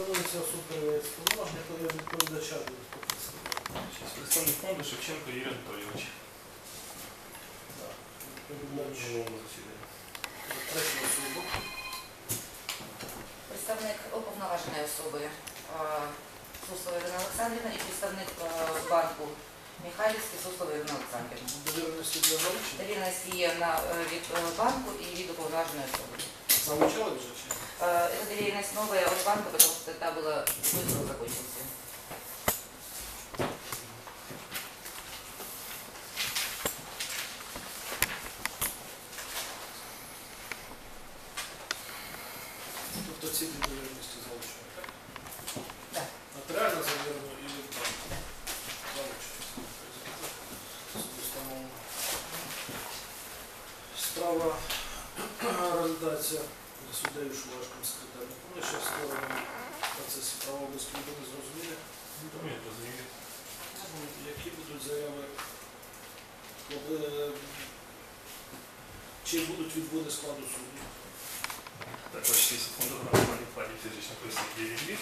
Становиться особа перевіряється повноваження, коли відповідача буде. Представник фонду Шевченко Юрій Анатолійович. Минулому засіданні. Представник уповноваженої особи е, Суслова Ірина Олександрівна і представник е, банку Михайлівський Суслова Ірина Олександрівна. Довіреність є на, е, від е, банку и від уповноваженої особи. Залучали вже чи? ні? Э, Эта доверенность новая от банка, потому что та была быстро закончился. Тобто ці дві довіреності залучені, так? Так. Нотаріально завірено і від банку. Залучується. Установлено. Справа реалізація Секретарем. Вони ще створені в процесі правового безпеки не зрозуміли. Розумію. Які будуть заяви? Чи будуть відводи складу суду? Також ці фонду громадян плані фізичних осіб є відвід.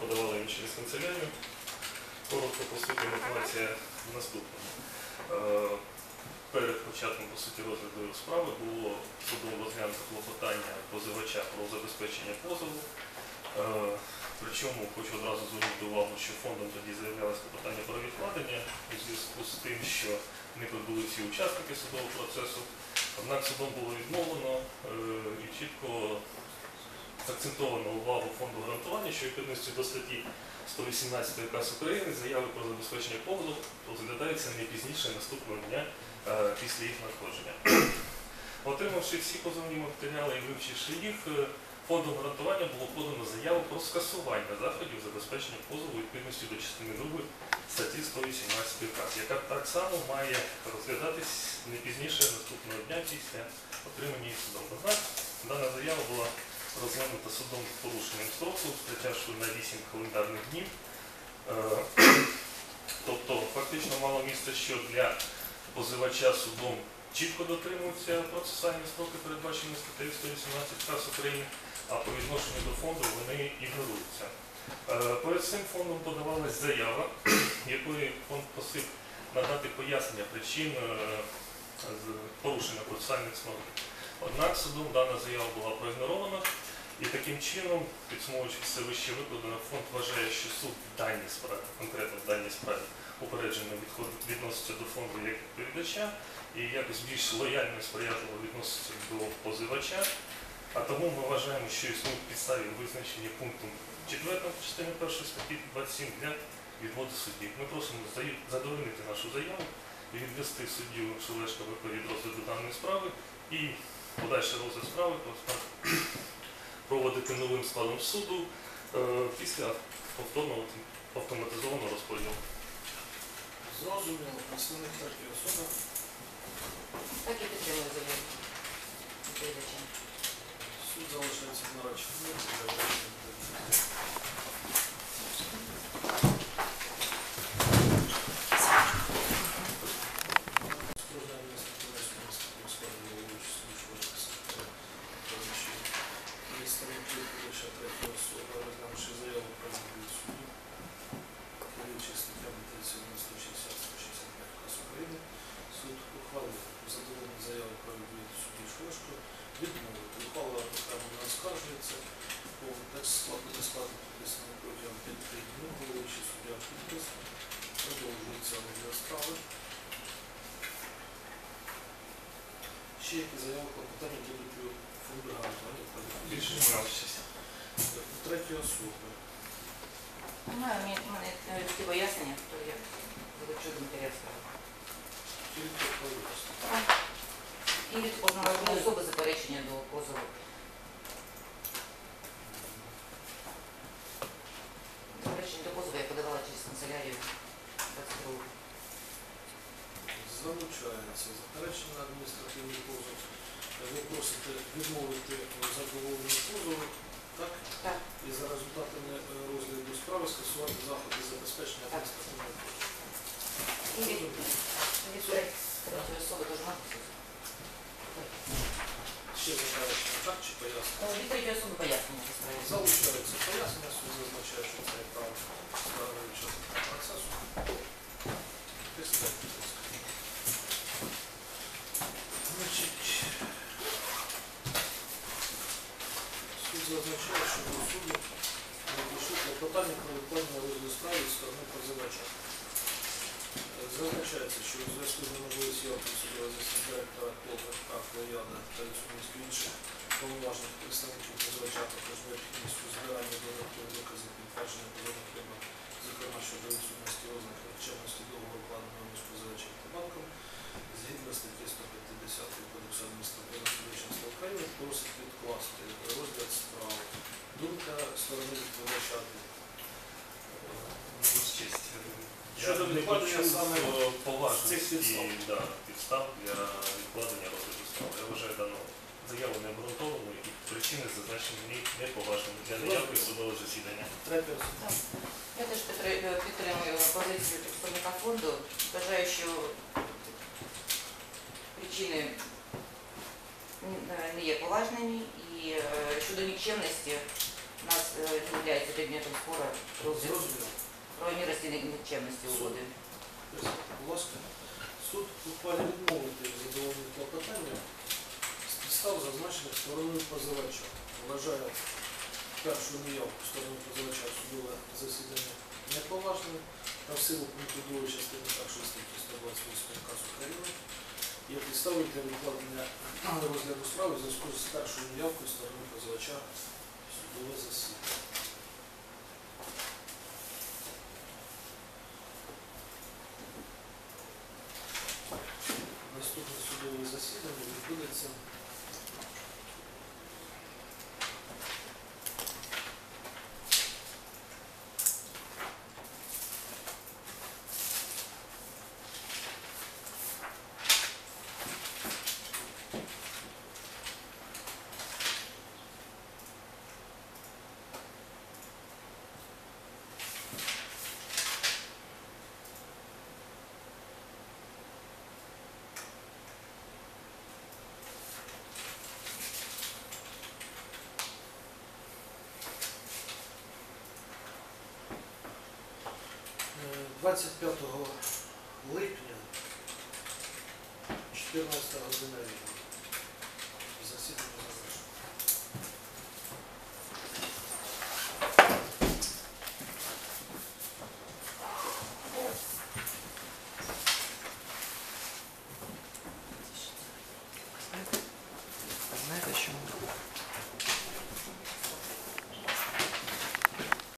Подавали їм через канцелярію. Коротко, по суті, мотивація в наступному. Е, Перед початком по суті розгляду справи було судом розглянуто клопотання позивача про забезпечення позову. Е, Причому хочу одразу звернути увагу, що фондом тоді заявлялося клопотання про відкладення у зв'язку з тим, що не прибули всі учасники судового процесу. Однак судом було відмовлено е, і чітко акцентовано увагу фонду гарантування, що відповідності до статті 118 КАС України заяви про забезпечення позову розглядаються не пізніше наступного дня е, після їх надходження. Отримавши всі позовні матеріали і вивчивши їх, е, фондом гарантування було подано заяву про скасування заходів забезпечення позову відповідності до частини 2 статті 118 КАС, яка так само має розглядатись не пізніше наступного дня після отримання її судом. Дана заява була розглянута судом з порушенням строку, притяжкою на 8 календарних днів. Е, Тобто фактично мало місце, що для позивача судом чітко дотримуються процесуальні строки, передбачені статтею 118 КАС України, а по відношенню до фонду вони ігноруються. Е, Перед цим фондом подавалась заява, якою фонд просив надати пояснення причин е, порушення процесуальних строків. Однак судом дана заява була проігнорована, і таким чином, підсумовуючи все вище викладено, фонд вважає, що суд в даній справі, конкретно в даній справі, упереджено відноситься до фонду як відповідача і якось більш лояльно і сприятливо відноситься до позивача. А тому ми вважаємо, що існують підстави визначені пунктом 4 частини 1 статті 27 для відводу судді. Ми просимо задовольнити нашу заяву і відвести суддю Шелешка від розгляду даної справи і подальший розгляд справи проводити новим складом суду е, після повторного автоматизованого розподілу. Зрозуміло, представник третьої особи. Так і підтримую заяву. Суд залишається в нареченні. Представники відповідача третьої особи, розглянувши заяву про відвід суду, керуючи статтями 37, 160, 165 КАС України, суд ухвалив задоволення заяву про відвід судді Шошко, відмовити. Ухвала окремо не оскаржується, по текст складу не складу підписано протягом 5 днів, головуючий суддя підпис, продовжується розгляд справи. Ще які заяви клопотання будуть у фонду гарантування Більше немає щось. Третьої особи. Немає, у мене мене е, ті пояснення, то я справи. Тільки поясню. І від уповноваженої особи заперечення до позову. Заперечення до позову я подавала через канцелярію 22 Залучається заперечення на адміністративний позов. Ви просите відмовити у задоволенні позову, так? Так. І за результатами справи скасувати заходи забезпечення позов. Ще заперечення, так чи пояснення? Особи пояснення по справі. Залучається пояснення суду клопотання про відкладення розгляду справи зі сторони позивача. Е, Зазначається, що у зв'язку з неможливістю явки судового засідання директора Клопотка Клояна та відсутністю інших повноважних представників позивача, також необхідністю збирання додаткових доказів Щодо не відкладення саме е, цих підстав. да, підстав для відкладення розгляду справи. Я вважаю дану заяву необґрунтованою і причини зазначені в ній неповажними для неявки в судове засідання. Третя Так. Я теж підтримую позицію представника фонду. Вважаю, що причини е, не є поважними і е, щодо нікчемності у нас е, не є предметом спору розгляд зрозуміло. правомірності і нікчемності угоди. Будь ласка, суд ухвалює відмовити в задоволенні клопотання з підстав, зазначених стороною позивача. Вважає першу неявку сторони позивача судове засідання неповажною та в силу пункту 2 частини 1 статті 128 КАС України є підставою для відкладення розгляду справи в зв'язку з першою неявкою сторони позивача судове засідання. Наступне судове засідання відбудеться Е, 25 липня 14 година. Засідання